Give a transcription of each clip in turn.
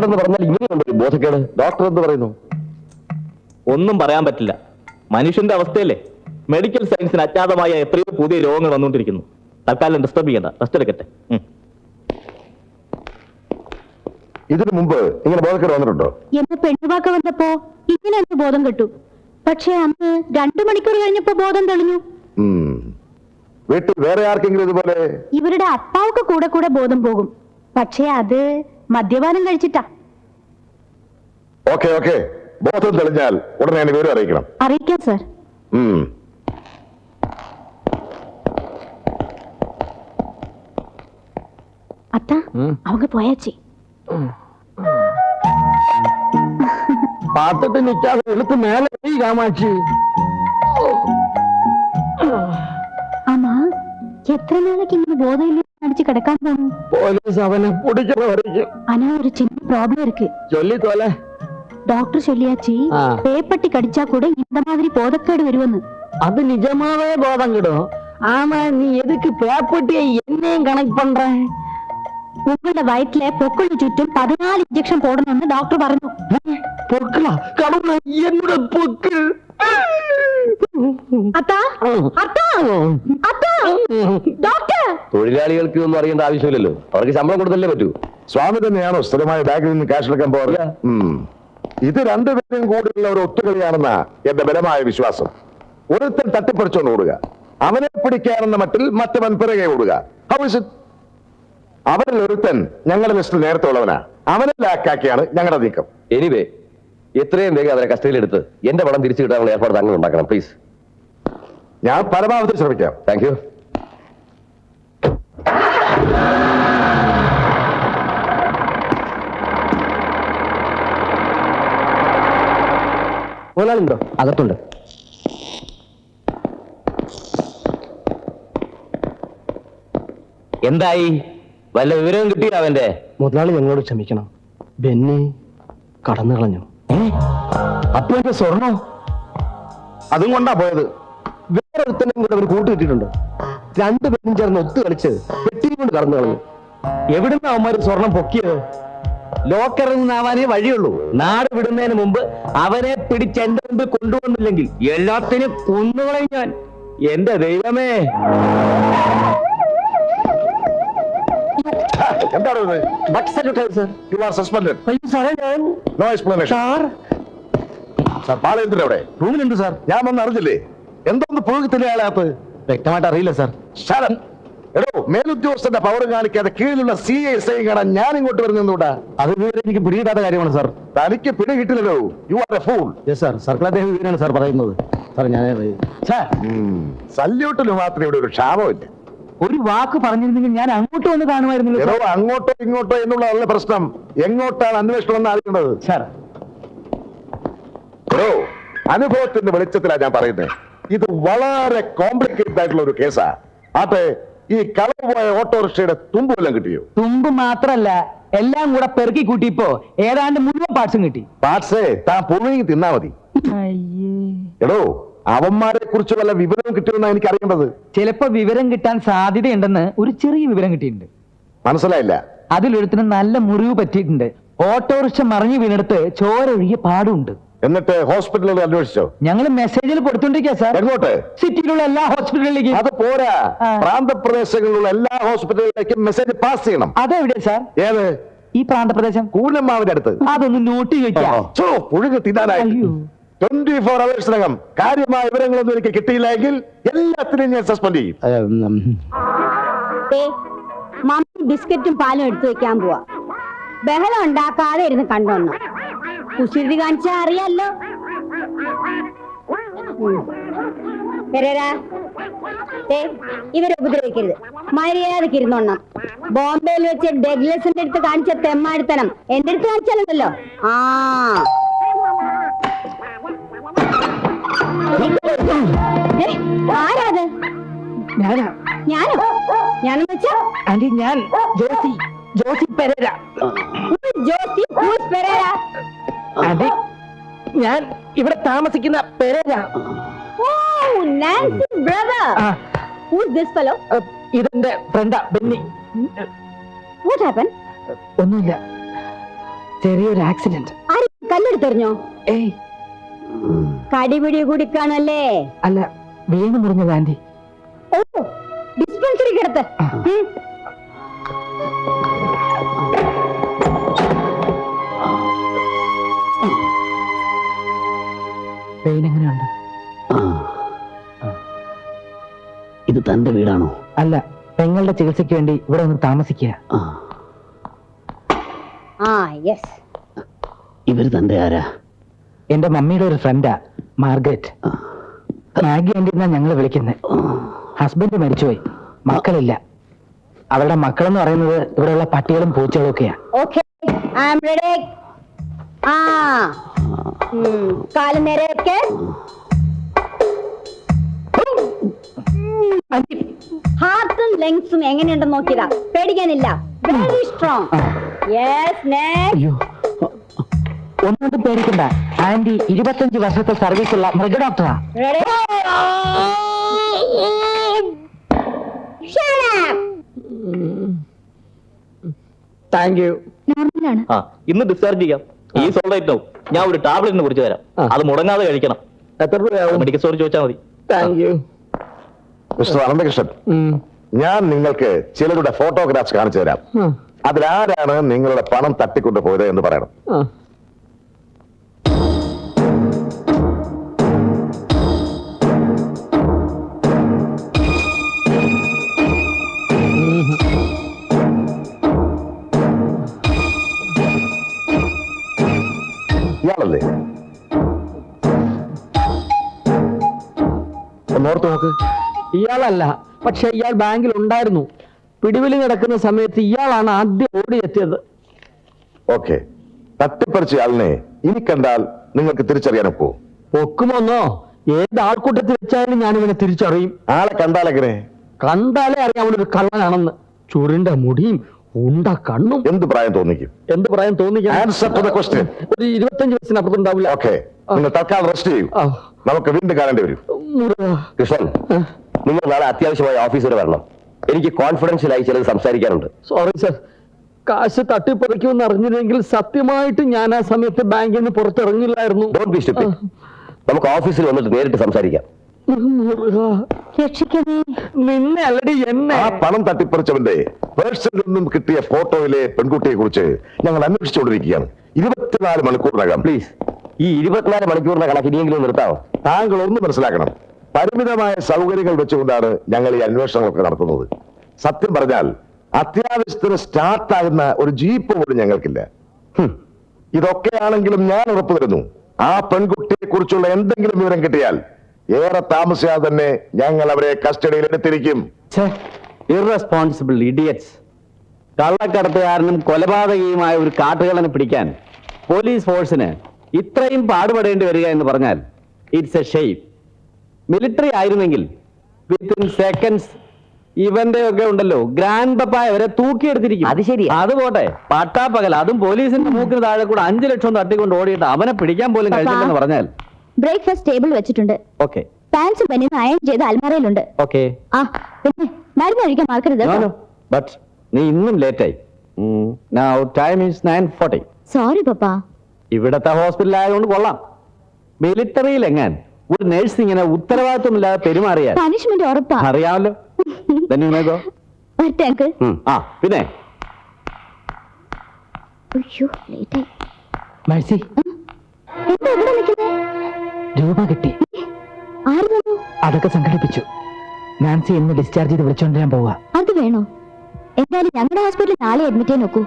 ബോധക്കേടെന്ന് പറഞ്ഞാൽ ഇങ്ങനെയുണ്ട് ഒരു ബോധക്കേട്? ഡോക്ടർ എന്ന് പറയുന്നു? ഒന്നും പറയാൻ പറ്റില്ല. മനുഷ്യന്റെ അവസ്ഥയല്ലേ? മെഡിക്കൽ സയൻസിന് അജ്ഞാതമായ എത്രയോ പുതിയ രോഗങ്ങൾ വന്നുകൊണ്ടിരിക്കുന്നു. തൽക്കാലം ഡിസ്റ്റർബ് ചെയ്യണ്ട. റെസ്റ്റ് എടുക്കട്ടെ. ഇതിനു മുമ്പ് ഇങ്ങനെ ബോധക്കേട് വന്നിട്ടുണ്ടോ? എന്നെ പെണ്ണുവാക്ക വന്നപ്പോ ഇങ്ങനെ എന്ത് ബോധം കിട്ടു. പക്ഷെ അന്ന് രണ്ടു മണിക്കൂർ കഴിഞ്ഞപ്പോ ബോധം തെളിഞ്ഞു. വീട്ടിൽ വേറെ ആർക്കെങ്കിലും ഇതുപോലെ ഇവരുടെ അപ്പാവൊക്കെ കൂടെ കൂടെ ബോധം പോകും. പക്ഷെ അത് മദ്യപാനം കഴിച്ചിട്ടാ ഓക്കെ ഓക്കെ ബോധം തെളിഞ്ഞാൽ ഉടനെ എന്നെ വിവരം അറിയിക്കണം അറിയിക്കാം സർ ഉം. അത്ത அவங்க പോയാച്ചി പാത്തിട്ട് നിൽക്കാതെ എടുത്ത് മേലെ പോയി കാമാക്ഷി ആമാ എത്ര നാളേക്ക് ഇങ്ങനെ ബോധമില്ല അടിച്ച് കിടക്കാൻ തോന്നും പോലീസ് അവനെ പിടിക്കണ വരയ്ക്കും ஆனா ஒரு சின்ன ப்ராப்ளம் இருக்கு ചൊല്ലി തോലെ டாக்டர் சொல்லியாச்சு ஆ. பேப்பட்டி கடிச்சா கூட இந்த மாதிரி போதக்கேடு வருவன்னு அது நிஜமாவே போதம் கிடும் ஆமா நீ எதுக்கு பேப்பட்டிய என்னையும் கனெக்ட் பண்ற உங்களோட வயிற்றுல பொக்குள்ள ചുറ്റും പതിനാല് ഇഞ്ചക്ഷൻ പോടണമെന്ന് ഡോക്ടർ പറഞ്ഞു பொருட்களா கடவுள என்னோட பொக்கு അത്താ അത്താ അത്താ ഡോക്ടർ തൊഴിലാളികൾക്ക് ഒന്നും അറിയേണ്ട ആവശ്യമില്ലല്ലോ. അവർക്ക് ശമ്പളം കൊടുത്തല്ലേ പറ്റൂ. സ്വാമി തന്നെയാണോ സ്ഥിരമായ ബാങ്കിൽ നിന്ന് ക്യാഷ് എടുക്കാൻ പോകാറ്? ഇത് രണ്ടുപേരും കൂടിയുള്ള ഒരു ഒത്തുകളിയാണെന്ന എന്റെ ബലമായ വിശ്വാസം. ഒരുത്തൻ തട്ടിപ്പറിച്ചോണ്ട് ഓടുക. അവനെ പിടിക്കാനെന്ന മട്ടിൽ മറ്റവൻ പിറകെ ഓടുക? അവരിൽ ഒരുത്തൻ ഞങ്ങളുടെ ലിസ്റ്റിൽ നേരത്തെ ഉള്ളവനാ. അവനെ ലാക്കാക്കിയാണ് ഞങ്ങളുടെ നീക്കം. എനിവേ എത്രയും വേഗം അവരെ കസ്റ്റഡിയിലെടുത്ത് എന്റെ പണം തിരിച്ചു കിട്ടാനുള്ള ഏർപ്പാട് താങ്കൾ ഉണ്ടാക്കണം പ്ലീസ് ഞാൻ പരമാവധി ശ്രമിക്കാം. താങ്ക് യു മുതലാളിണ്ടോ? അകത്തുണ്ട്. എന്തായി? വല്ല വിവരവും കിട്ടിയോ അവന്റെ? മുതലാളി ഞങ്ങളോട് ക്ഷമിക്കണം. ബെന്നി കടന്നു കളഞ്ഞു. അപ്പൊ എന്റെ സ്വർണം അതും കൊണ്ടാ പോയത്. വേറെ ഒരുത്തനും കൂടെ അവർ കൂട്ടുകിട്ടിട്ടുണ്ട് രണ്ടുപേരും ചേർന്ന് ഒത്തു കളിച്ച് വെട്ടിയും കൊണ്ട് കടന്നു കളഞ്ഞു. എവിടുന്ന അവന്മാര് സ്വർണം പൊക്കിയത്? ലോക്കറിൽ നിന്നാവാനേ വഴിയുള്ളൂ. നാട് വിടുന്നതിന് മുമ്പ് അവനെ പിടിച്ച് എന്റെ മുമ്പിൽ കൊണ്ടുവന്നില്ലെങ്കിൽ എല്ലാത്തിനും കൊന്നുകളയും ഞാൻ. എന്റെ ദൈവമേ. എന്താണ് സാർ റൂമിലുണ്ട് ഞാൻ വന്ന് അറിഞ്ഞില്ലേ? എന്തോന്ന് പോകത്തില്ല അയാളകത്ത് വ്യക്തമായിട്ട് അറിയില്ല സാർ എടോ മേലുദ്യോഗസ്ഥന്റെ പവർ കാണിക്കാതെ കീഴിലുള്ള സി എസ് ഐ കാണാൻ ഞാൻ ഇങ്ങോട്ട് വരുന്നൂടാ അത് വിവരം എനിക്ക് പിടികിട്ടാത്ത കാര്യമാണ് സാർ തനിക്ക് പിടി കിട്ടില്ലല്ലോ you are a fool yes sir circle അദ്ദേഹം വിവരമാണ് സാർ പറയുന്നത്. സാർ ഞാൻ സല്യൂട്ടിന് മാത്രമേ ഇവിടെ ഒരു ക്ഷാമമില്ല ഒരു വാക്ക് പറഞ്ഞിരുന്നെങ്കിൽ ഞാൻ അങ്ങോട്ട് വന്ന് കാണുമായിരുന്നു അങ്ങോട്ടോ ഇങ്ങോട്ടോ എന്നുള്ളതല്ല പ്രശ്നം. എങ്ങോട്ടാണ് അന്വേഷണം എന്ന് അറിയേണ്ടത്? സാർ അനുഭവത്തിന്റെ വെളിച്ചത്തിലാണ് ഞാൻ പറയുന്നത്. ഇത് വളരെ കോംപ്ലിക്കേറ്റഡ് ആയിട്ടുള്ള ഒരു കേസാ ആട്ടെ ഈ കളവ് പോയ ഓട്ടോറിക്ഷയുടെ തുമ്പ് വല്ലതും കിട്ടിയോ? തുമ്പ് മാത്രല്ല എല്ലാം കൂടെ പെറുക്കി കൂട്ടിയപ്പോ ഏതാണ്ട് മുഴുവൻ പാർട്സും കിട്ടി. പാർട്സേ താൻ പുഴുങ്ങി തിന്നാ മതി. എടോ അവന്മാരെ കുറിച്ച് വല്ല വിവരം കിട്ടിയെന്നാ എനിക്ക് അറിയേണ്ടത് ചിലപ്പോ വിവരം കിട്ടാൻ സാധ്യതയുണ്ടെന്ന് ഒരു ചെറിയ വിവരം കിട്ടിയിട്ടുണ്ട്. മനസ്സിലായില്ല. അതിലൊരുത്തിന് നല്ല മുറിവ് പറ്റിയിട്ടുണ്ട്. ഓട്ടോറിക്ഷ മറിഞ്ഞു വീണെടുത്ത് ചോര ഒഴുകിയ പാടുണ്ട്. എന്നിട്ട് ഹോസ്പിറ്റലിൽ അന്വേഷിച്ചോ? ഞങ്ങൾ മെസ്സേജിൽ കൊടുത്തോണ്ടിരിക്കുക സാർ എങ്ങോട്ട്? സിറ്റിയിലുള്ള എല്ലാ ഹോസ്പിറ്റലിലേക്കും അത് പോരാ. പ്രാന്തപ്രദേശങ്ങളിലുള്ള എല്ലാ ഹോസ്പിറ്റലുകളിലേക്കും മെസ്സേജ് പാസ് ചെയ്യണം. അതെവിടെ സാർ ഏത്? ഈ പ്രാന്തപ്രദേശം. കൂനമ്മാവിന്റെ അടുത്ത്. അതൊന്ന് നോട്ട് പുഴുക് തിന്നാനായി. ട്വന്റി ഫോർ അവേഴ്സിനകം കാര്യമായ വിവരങ്ങളൊന്നും എനിക്ക് കിട്ടിയില്ലെങ്കിൽ എല്ലാത്തിനും ഞാൻ സസ്പെൻഡ് ചെയ്യും. മമ്മി ബിസ്ക്കറ്റും പാലും എടുത്തു വെക്കാൻ പോവാ. ബഹളം ഉണ്ടാക്കാതെ ഇരുന്ന് കണ്ടോന്നു. കുസൃതി കാണിച്ചാ അറിയാലോ. ഇവരെ ഉപദ്രവിക്കരുത്. മര്യാദയ്ക്ക് ഇരുന്നോണം. ബോംബെയിൽ വെച്ച് ഡെഗ്ലസിന്റെ അടുത്ത് കാണിച്ച തെമ്മാടിത്തനം എന്റെ അടുത്ത് കാണിച്ചാലുണ്ടല്ലോ ആ. ആരാത് ഞാനാ. ഞാനോ? ഞാനെന്ന് വെച്ചാ? ആന്റി ഞാൻ ജോസി. ജോസി പെരേര. ജോസി പെരേര. ഞാൻ ഇവിടെ താമസിക്കുന്ന പെരേര. ഇതെന്റെ ഫ്രണ്ടാ ബെന്നി. വാട്ട്? ഒന്നുമില്ല. ചെറിയൊരു ആക്സിഡന്റ്. കല്ലെടുത്തെറിഞ്ഞോ ഏയ്. കടിപിടി കുടിക്കാണല്ലേ? അല്ല വീണ് മുറിഞ്ഞത് ആന്റി. ഓ ഡിസ്പെൻസറി കിടത്ത് തന്റെ വീടാണോ? അല്ല പെങ്ങളുടെ ചികിത്സയ്ക്ക് വേണ്ടി ഇവിടെ ഒന്ന് താമസിക്കുക. ആ. യെസ് ഇവർ തന്റെ ആരാ? എന്റെ മമ്മിയുടെ ഒരു ഫ്രണ്ടാ മാർഗരറ്റ്. മാഗി ആന്റി എന്നാ ഞങ്ങൾ വിളിക്കുന്നത് ഹസ്ബൻഡ് മരിച്ചുപോയി. മക്കളില്ല. അവരുടെ മക്കളെന്ന് പറയുന്നത് ഇവിടെയുള്ള പട്ടികളും പൂച്ചകളും ഒക്കെയാ. ഓക്കെ ഐ ആം റെഡി ആ. ഉം, കാൽ നേരെ ഹാർട്ടും ലങ്സും എങ്ങനെയുണ്ടെന്ന് നോക്കിയതാ. പേടിക്കാനില്ല. വെരി സ്ട്രോങ് യെസ് അയ്യോ. പേടിക്കണ്ട. ആന്റി ഇരുപത്തഞ്ച് വർഷത്തെ സർവീസ് ഉള്ള മൃഗ ഡോക്ടറാ റെഡി താങ്ക് യു നോർമലാണ് ആ ഇന്ന് ഡിസ്ചാർജ് ചെയ്യാം. ഈ സോൾഡേറ്റ് ഞാൻ ഒരു ടാബ്ലറ്റിനെ കുറിച്ച് തരാം. അത് മുടങ്ങാതെ കഴിക്കണം. എത്ര രൂപയാവും? മെഡിക്കൽ സ്റ്റോറിൽ ചോദിച്ചാൽ മതി. താങ്ക് യു മിസ്റ്റർ അനന്തകൃഷ്ണൻ ഞാൻ നിങ്ങൾക്ക് ചിലരുടെ ഫോട്ടോഗ്രാഫ്സ് കാണിച്ചു തരാം. അതിലാരാണ് നിങ്ങളുടെ പണം തട്ടിക്കൊണ്ടു പോയത് എന്ന് പറയണം. ഇയാളല്ലേ? ഒന്നോർത്ത് നോക്ക്. ഇയാളല്ല. പക്ഷെ ഇയാൾ ബാങ്കിൽ ഉണ്ടായിരുന്നു. പിടിവിലി നടക്കുന്ന സമയത്ത് ഇയാളാണ് ആദ്യം ഓടിയെത്തിയത്. ഓക്കെ. തട്ടിപ്പറിച്ച ആളിനെ ഇനി കണ്ടാൽ നിങ്ങൾക്ക് തിരിച്ചറിയാൻ പോകും. പൊക്കുമൊന്നോ? ഏത് ആൾക്കൂട്ടത്തിൽ വെച്ചാലും ഞാൻ ഇവനെ തിരിച്ചറിയും. ആളെ കണ്ടാലെങ്ങനെ കണ്ടാലേ അറിയാം അവനൊരു കള്ളനാണെന്ന്. ചുരുണ്ട മുടിയും ഉണ്ട കണ്ണും. എന്ത് പ്രായം തോന്നിക്കും? എന്ത് പ്രായം തോന്നിക്കും? ആൻസർ ടു ദ ക്വസ്റ്റ്യൻ ഒരു ഇരുപത്തഞ്ച് വയസ്സിനപ്പുറത്തുണ്ടാവില്ല. ഓക്കെ. നിങ്ങൾ തൽക്കാലം റെസ്റ്റ് ചെയ്യൂ. നമുക്ക് വീണ്ടും കാണേണ്ടി വരും. കൃഷ്ണൻ. നിങ്ങൾ നാളെ അത്യാവശ്യമായ ഓഫീസ് വരെ വരണം. എനിക്ക് കോൺഫിഡൻഷ്യലായി ചിലത് സംസാരിക്കാനുണ്ട്. സോറി സർ കാശ് തട്ടിപ്പറിക്കുമെന്ന് അറിഞ്ഞില്ലെങ്കിൽ സത്യമായിട്ട് ഞാൻ ആ സമയത്ത് ബാങ്കിൽ നിന്ന് പുറത്തിറങ്ങില്ലായിരുന്നു. ഡോണ്ട് ബി സ്റ്റുപ്പിഡ് നമുക്ക് ഓഫീസിൽ വന്നിട്ട് നേരിട്ട് സംസാരിക്കാം. നിന്നെ അല്ലടി എന്നെ. ആ പണം തട്ടിപ്പറിച്ചവന്റെ പേഴ്സണിൽ നിന്നും കിട്ടിയ ഫോട്ടോയിലെ പെൺകുട്ടിയെ കുറിച്ച് ഞങ്ങൾ അന്വേഷിച്ചുകൊണ്ടിരിക്കുകയാണ്. ഇരുപത്തിനാല് മണിക്കൂറിനകം. പ്ലീസ് ഈ ഇരുപത്തിനാല് മണിക്കൂറിന്റെ കണക്ക് ഇനിയെങ്കിലും നിർത്താമോ? താങ്കൾ ഒന്ന് മനസ്സിലാക്കണം. പരിമിതമായ സൗകര്യങ്ങൾ വെച്ചുകൊണ്ടാണ് ഞങ്ങൾ ഈ അന്വേഷണങ്ങളൊക്കെ നടത്തുന്നത്. സത്യം പറഞ്ഞാൽ അത്യാവശ്യത്തിന് സ്റ്റാർട്ടാകുന്ന ഒരു ജീപ്പ് പോലും ഞങ്ങൾക്കില്ല. ഇതൊക്കെയാണെങ്കിലും ഞാൻ ഉറപ്പു തരുന്നു ആ പെൺകുട്ടിയെ കുറിച്ചുള്ള എന്തെങ്കിലും വിവരം കിട്ടിയാൽ ഏറെ താമസിയാതെ തന്നെ ഞങ്ങൾ അവരെ കസ്റ്റഡിയിൽ എടുത്തിരിക്കും. ഇറസ്പോൺസിബിൾ ഇഡിയറ്റ്സ് കള്ളക്കടത്തുകാരനും കൊലപാതകയുമായ ഒരു കാട്ടുകളനെ പിടിക്കാൻ പോലീസ് ഫോഴ്സിന് ഇത്രയും പാടുപെടേണ്ടി വരിക എന്ന് പറഞ്ഞാൽ ഇറ്റ്സ് എ ഷെയ്ം മിലിറ്ററി ആയിരുന്നെങ്കിൽ വിത്തിൻ സെക്കൻഡ്സ് ഇവന്റെ ഒക്കെ ഉണ്ടല്ലോ. ഗ്രാൻഡ് പപ്പായ വരെ തൂക്കിയെടുത്തിരിക്കും. അത് ശരി അത് പോട്ടെ. പട്ടാപ്പകൽ അതും പോലീസിന്റെ മൂക്കിന് താഴെ കൂടെ അഞ്ചു ലക്ഷം തട്ടിക്കൊണ്ട് ഓടിയിട്ട് അവനെ പിടിക്കാൻ പോലും. കഴിഞ്ഞില്ലെന്ന് പറഞ്ഞാൽ. ബ്രേക്ക്ഫാസ്റ്റ് ടേബിൾ വെച്ചിട്ടുണ്ട്. ഓക്കെ പാൻസും ബനിയനും അയൺ ചെയ്ത് അൽമാരയിലുണ്ട്. ഓക്കെ ആ പിന്നെ മരുന്ന് കഴിക്കാൻ മറക്കരുത് ബട്ട് നീ ഇന്നും ലേറ്റ് ആയി. Now time is nine forty sorry പപ്പാ. ഇവിടത്തെ ഹോസ്പിറ്റൽ ആയതുകൊണ്ട് കൊള്ളാം. മിലിറ്ററിയിൽ എങ്ങാൻ? ഒരു നേഴ്സ് ഇങ്ങനെ ഉത്തരവാദിത്വമില്ലാതെ പെരുമാറിയാൽ പണിഷ്മെന്റ് ഉറപ്പാ. അറിയാമല്ലോ നിനക്കോ may വരട്ടെ അങ്കിൾ ഉം. ആ പിന്നെ? അയ്യോ ലേറ്റായി മഴ്സി. എന്താ ഇവിടെ നിൽക്കുന്നേ? രൂപ കിട്ടി. ആര് അതൊക്കെ സംഘടിപ്പിച്ചു. നാൻസി ഇന്ന് ഡിസ്ചാർജ് ചെയ്ത് വിളിച്ചോണ്ട് ഞാൻ പോവാ. അത് വേണോ? എന്തായാലും ഞങ്ങളുടെ ഹോസ്പിറ്റലിൽ നാളെ അഡ്മിറ്റ് ചെയ്യാൻ നോക്കൂ.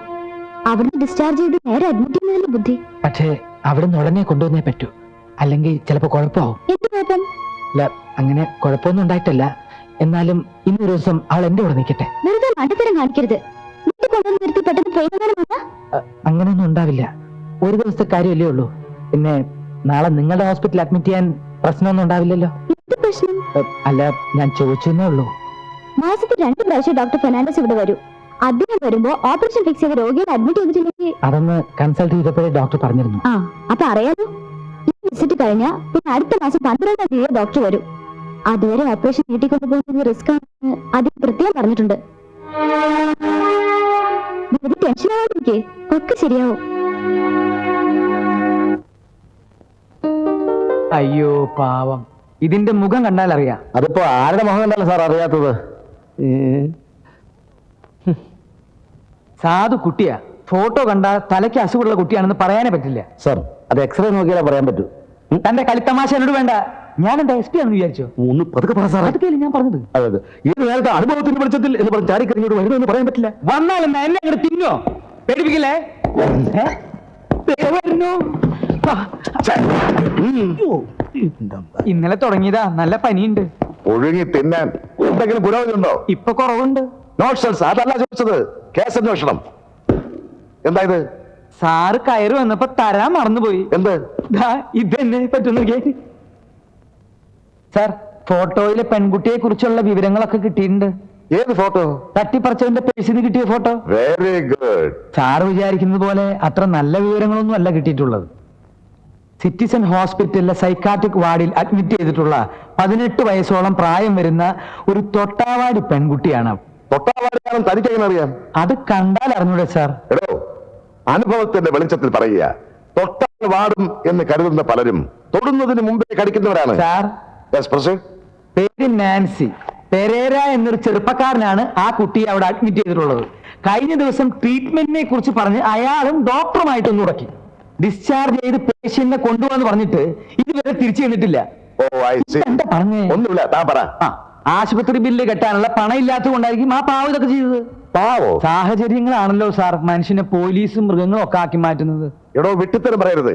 അവിടുന്ന് ഡിസ്ചാർജ് ചെയ്ത് നേരെ അഡ്മിറ്റ് ചെയ്യുന്നതിന്റെ ബുദ്ധി? പക്ഷേ അവിടുന്ന് ഉടനെ കൊണ്ടുവന്നേ പറ്റൂ. അല്ലെങ്കിൽ ചിലപ്പോ കുഴപ്പോ എന്ത് കുഴപ്പം? അല്ല അങ്ങനെ കുഴപ്പമൊന്നും ഉണ്ടായിട്ടല്ല. എന്നാലും ഇന്നൊരു ദിവസം അവൾ എന്റെ കൂടെ നിൽക്കട്ടെ. വെറുതെ മണ്ടത്തരം കാണിക്കരുത്. വീട്ടിൽ കൊണ്ടുവന്ന് നിർത്തി പെട്ടെന്ന് വന്നാ അങ്ങനെയൊന്നും ഉണ്ടാവില്ല. ഒരു ദിവസത്തെ കാര്യമല്ലേ ഉള്ളൂ. പിന്നെ നാളെ നിങ്ങളുടെ ഹോസ്പിറ്റലിൽ അഡ്മിറ്റ് ചെയ്യാൻ പ്രശ്നമൊന്നും ഉണ്ടാവില്ലല്ലോ. എന്ത് പ്രശ്നം? അല്ല ഞാൻ ചോദിച്ചെന്നേ ഉള്ളൂ. മാസത്തിൽ രണ്ട് പ്രാവശ്യം ഡോക്ടർ ഫെർണാണ്ടസ് ഇവിടെ വരും. അദ്ദേഹം വരുമ്പോ ഓപ്പറേഷൻ ഫിക്സ് ചെയ്ത രോഗിയെ അഡ്മിറ്റ് ചെയ്തിട്ടില്ലെങ്കിൽ അതൊന്ന് കൺസൾട്ട് ചെയ്തപ്പോഴേ ഡോക്ടർ പറഞ്ഞിരുന്നു. ആ അപ്പൊ അറിയാലോ. ഈ വിസിറ്റ് കഴിഞ്ഞാ പിന്നെ അടുത്ത മാസം പന്ത്രണ്ടാം തീയതി ഡോക്ടർ വരും. അതുവരെ ഓപ്പറേഷൻ നീട്ടിക്കൊണ്ടു പോകുന്നത് റിസ്ക് ആണെന്ന് അദ്ദേഹം പ്രത്യേകം പറഞ്ഞിട്ടുണ്ട്. വെറുതെ ആവാതിരിക്കേ ഒക്കെ ശരിയാവും. അയ്യോ പാവം. ഇതിന്റെ മുഖം കണ്ടാൽ അറിയാം. അതിപ്പോ ആരുടെ മുഖം കണ്ടാലും സാർ അറിയാത്തത്? സാധു കുട്ടിയാ. ഫോട്ടോ കണ്ടാൽ തലയ്ക്ക് അസുഖമുള്ള കുട്ടിയാണെന്ന് പറയാനേ പറ്റില്ല. സാർ അത് എക്സ്റേ നോക്കിയാലേ പറയാൻ പറ്റൂ? തന്റെ കളിത്തമാശ എന്നോട് വേണ്ട. ഞാൻ എന്താ എസ് പി ആണെന്ന് വിചാരിച്ചോ? ഒന്ന് പതുക്കെ പറ സാറേ. അതൊക്കെയല്ലേ ഞാൻ പറഞ്ഞത്? അതെ അതെ. ഏത് നേരത്തെ അനുഭവത്തിന്റെ വെളിച്ചത്തിൽ എന്ന് പറഞ്ഞ പറഞ്ഞ് വരുന്നു എന്ന് പറയാൻ പറ്റില്ല. വന്നാലെന്നാ എന്നെ അങ്ങോട്ട് തിന്നോ? പേടിപ്പിക്കില്ലേ? ഏ? ദേ വരുന്നു. ആ, ഇന്നലെ തുടങ്ങിയതാ. നല്ല പനിയുണ്ട്. ഒഴുകി തിന്നാൻ എന്തെങ്കിലും പുരോഗതിയുണ്ടോ? ഇപ്പൊ കുറവുണ്ട്. നോട്ട്സൺസ് അതല്ല ചോദിച്ചത്. കേസ് അന്വേഷണം. എന്താ ഇത്? സാറ് കയറി വന്നപ്പോ തരാൻ മറന്നുപോയി. എന്ത്? ഇതെന്നെ പറ്റുന്നു സാർ ഫോട്ടോയിലെ പെൺകുട്ടിയെ കുറിച്ചുള്ള വിവരങ്ങളൊക്കെ കിട്ടിയിട്ടുണ്ട്. ഏത് ഫോട്ടോ? തട്ടിപ്പറിച്ചവന്റെ പേഴ്സിൽ നിന്ന് കിട്ടിയ ഫോട്ടോ. വെരി ഗുഡ് സാറ് വിചാരിക്കുന്നത് പോലെ അത്ര നല്ല വിവരങ്ങളൊന്നും അല്ല കിട്ടിയിട്ടുള്ളത്. സിറ്റിസൺ ഹോസ്പിറ്റലിലെ സൈക്കാട്രിക് വാർഡിൽ അഡ്മിറ്റ് ചെയ്തിട്ടുള്ള പതിനെട്ട് വയസ്സോളം പ്രായം വരുന്ന ഒരു തൊട്ടാവാടി പെൺകുട്ടിയാണ്. തൊട്ടാവാടിയാണെന്ന് അറിയാം? അത് കണ്ടാൽ അറിഞ്ഞൂടെ സാർ? എടോ അനുഭവത്തിന്റെ വെളിച്ചത്തിൽ പറയുക. തൊട്ടാൽ വാടും എന്ന് കരുതുന്ന പലരും തൊടുന്നതിന് മുമ്പേ കടിക്കുന്നവരാണ്. സാർ. പേര് നാൻസി. പെരേര എന്നൊരു ചെറുപ്പക്കാരനാണ് ആ കുട്ടിയെ അവിടെ അഡ്മിറ്റ് ചെയ്തിട്ടുള്ളത്. കഴിഞ്ഞ ദിവസം ട്രീറ്റ്മെന്റിനെ കുറിച്ച് പറഞ്ഞ് അയാളും ഡോക്ടറുമായിട്ടൊന്ന് ഉടക്കി ഡിസ്ചാർജ് ചെയ്ത് പേഷ്യന്റിനെ കൊണ്ടുപോകാന്ന് പറഞ്ഞിട്ട് ഇതുവരെ തിരിച്ചു കണ്ടിട്ടില്ല. ഓ എന്താ പറഞ്ഞേ? ഒന്നുമില്ല താൻ പറ. ആ ആശുപത്രി ബില്ല് കെട്ടാനുള്ള പണം ഇല്ലാത്തത് കൊണ്ടായിരിക്കും ആ പാവം ഇതൊക്കെ ചെയ്തത്. പാവോ? സാഹചര്യങ്ങളാണല്ലോ സാർ മനുഷ്യനെ പോലീസും മൃഗങ്ങളും ഒക്കെ ആക്കി മാറ്റുന്നത്. എടോ വിട്ടിത്തരം പറയരുത്.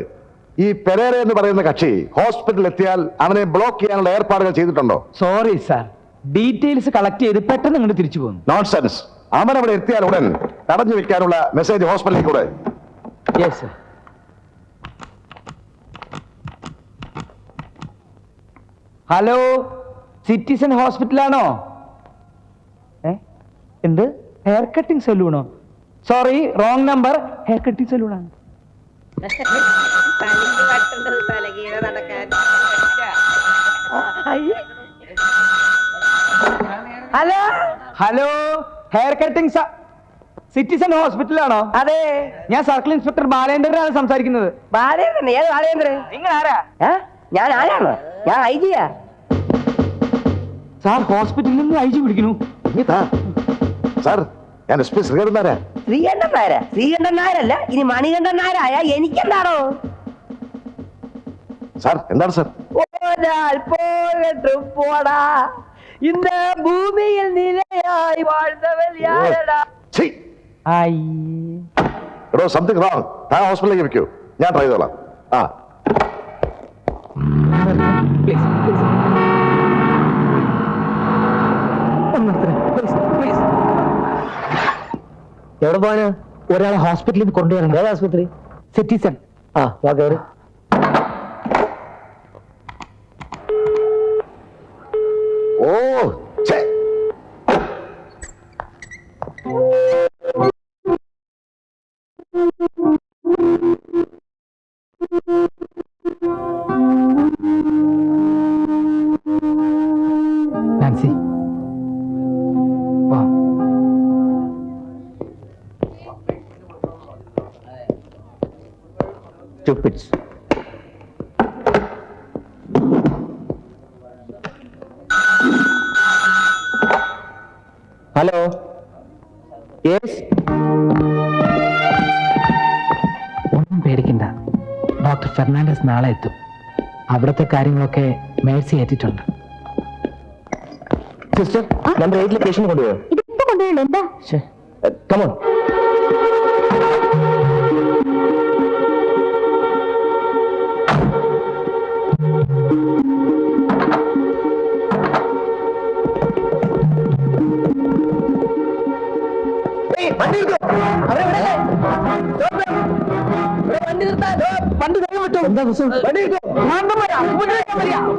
ഈ പെരേര എന്ന് പറയുന്ന കക്ഷി ഹോസ്പിറ്റലിൽ എത്തിയാൽ അവനെ ബ്ലോക്ക് ചെയ്യാനുള്ള ഏർപ്പാടുകൾ ചെയ്തിട്ടുണ്ടോ? സോറി സാർ ഡീറ്റെയിൽസ് കളക്ട് ചെയ്ത് പെട്ടെന്ന് ഇങ്ങോട്ട് തിരിച്ചു പോകുന്നു നോൺസെൻസ് അവൻ അവിടെ എത്തിയാൽ ഉടൻ തടഞ്ഞു വെക്കാനുള്ള മെസ്സേജ് ഹോസ്പിറ്റലിൽ കൂടെ. യെസ് സർ ഹലോ സിറ്റിസൺ ഹോസ്പിറ്റലാണോ ഏ? എന്ത്? Hair cutting സലൂണോ sorry wrong number hair cutting സലൂണാണ് തലകീഴ നടക്കാൻ. Hello? Hello hair cutting citizen hospital ആണോ? അതെ. ഞാൻ സർക്കിൾ ഇൻസ്പെക്ടർ ബാലേന്ദ്രനാണ് സംസാരിക്കുന്നത്. ബാലേന്ദ്രൻ ഏത് ബാലേന്ദ്രൻ? നിങ്ങൾ ആരാ ഞാൻ ആരാണ്? ഞാൻ ഐ ജിയാ സാർ ഹോസ്പിറ്റലിൽ നിന്ന് ഐ ജി ഇതാ. സാർ ഞാൻ എസ് പി ശ്രീകരൻ ശ്രീകണ്ഠൻ നായര ശ്രീകണ്ഠൻ നായരല്ല ഇനി മണികണ്ഠൻ നായരായ എനിക്കെന്താണോ സാർ എന്താണ് സാർ പോരാൽ പോകട്ടും പോടാ இந்த பூமியில் நிலையாய் வாழ்ந்தவள் யாரடா ഛീ, അയ്യേ എടോ സംതിങ് റോങ് താൻ ഹോസ്പിറ്റലിലേക്ക് വെക്കൂ ഞാൻ ട്രൈ ചെയ്തോളാം ആ എവിടെ പോവാന്? ഒരാളെ ഹോസ്പിറ്റലിൽ നിന്ന് കൊണ്ടുവരണം ഏത് ആശുപത്രി സിറ്റിസൺ ആ വാ കയറി ഓ നാൻസി Stupids. ഹലോ യെസ് ഒന്നും പേടിക്കണ്ട. ഡോക്ടർ ഫെർണാണ്ടസ് നാളെ എത്തും. അവിടുത്തെ കാര്യങ്ങളൊക്കെ മേഴ്സി ഏറ്റിട്ടുണ്ട്. സിസ്റ്റർ നമ്പർ എയ്റ്റിലെ പേഷ്യന്റ് കൊണ്ടുപോയോ? ഇതിപ്പോ കൊണ്ടുവരുള്ളൂ എന്താ? കമോൺ എന്താ പ്രശ്നം? വണ്ടി എടുത്തോ വരൂ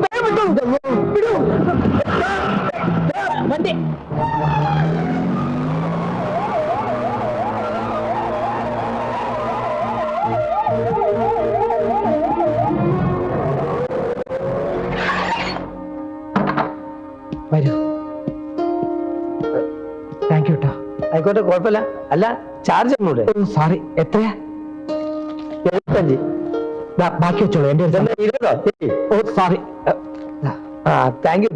ആയിക്കോട്ടെ കുഴപ്പമില്ല. അല്ല ചാർജ് ഒന്നുമില്ലേ. സോറി എത്രയാ? എഴുപത്തഞ്ച്. ബാക്കി വെച്ചോളൂ. എന്റെ ഇരുപതോ? ഓ സോറി താങ്ക് യു